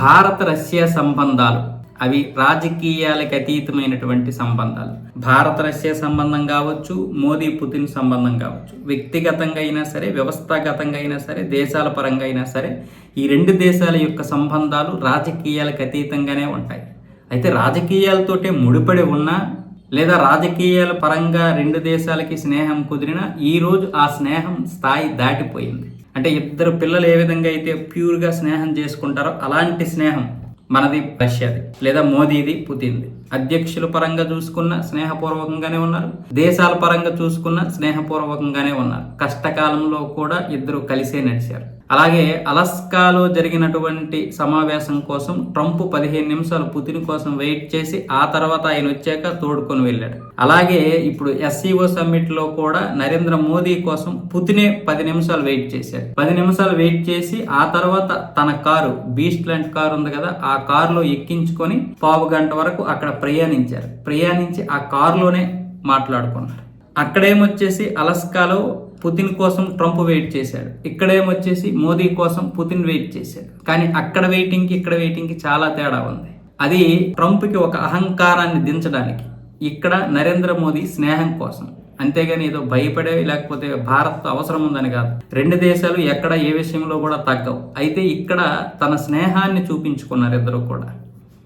భారత రష్యా సంబంధాలు. అవి రాజకీయాలకు అతీతమైనటువంటి సంబంధాలు. భారత రష్యా సంబంధం కావచ్చు మోదీ పుతిన్ సంబంధం కావచ్చు. వ్యక్తిగతంగా అయినా సరే వ్యవస్థాగతంగా అయినా సరే దేశాల పరంగా అయినా సరే ఈ రెండు దేశాల యొక్క సంబంధాలు రాజకీయాలకు అతీతంగానే ఉంటాయి. అయితే రాజకీయాలతోటే ముడిపడి ఉన్నా లేదా రాజకీయాల పరంగా రెండు దేశాలకి స్నేహం కుదిరినా ఈరోజు ఆ స్నేహం స్థాయి దాటిపోయింది. అంటే ఇద్దరు పిల్లలు ఏ విధంగా అయితే ప్యూర్గా స్నేహం చేసుకుంటారో అలాంటి స్నేహం మనది రష్యాది లేదా మోదీది పుతిన్ది. అధ్యక్షుల పరంగా చూసుకున్న స్నేహపూర్వకంగానే ఉన్నారు దేశాల పరంగా చూసుకున్న స్నేహపూర్వకంగానే ఉన్నారు. కష్టకాలంలో కూడా ఇద్దరు కలిసే నడిచారు. అలాగే అలస్కాలో జరిగినటువంటి సమావేశం కోసం ట్రంప్ పదిహేను నిమిషాలు పుతిన్ కోసం వెయిట్ చేసి ఆ తర్వాత ఆయన వచ్చాక తోడుకొని వెళ్ళాడు. అలాగే ఇప్పుడు ఎస్సీఓ సమ్మిట్లో కూడా నరేంద్ర మోదీ కోసం పుతినే పది నిమిషాలు వెయిట్ చేశాడు. పది నిమిషాలు వెయిట్ చేసి ఆ తర్వాత తన కారు బీస్ట్ లాంటి కారు ఉంది కదా ఆ కారులో ఎక్కించుకొని పావు గంట వరకు అక్కడ ప్రయాణించారు. ప్రయాణించి ఆ కారులోనే మాట్లాడుకున్నారు. అక్కడేమొచ్చేసి అలస్కాలో పుతిన్ కోసం ట్రంప్ వెయిట్ చేశాడు. ఇక్కడేమొచ్చేసి మోదీ కోసం పుతిన్ వెయిట్ చేశాడు. కానీ అక్కడ వెయిటింగ్కి ఇక్కడ వెయిటింగ్కి చాలా తేడా ఉంది. అది ట్రంప్కి ఒక అహంకారాన్ని దించడానికి ఇక్కడ నరేంద్ర మోదీ స్నేహం కోసం. అంతేగాని ఏదో భయపడే లేకపోతే భారత్ అవసరం ఉందని కాదు. రెండు దేశాలు ఎక్కడ ఏ విషయంలో కూడా తగ్గవు. అయితే ఇక్కడ తన స్నేహాన్ని చూపించుకున్నారు ఇద్దరు కూడా.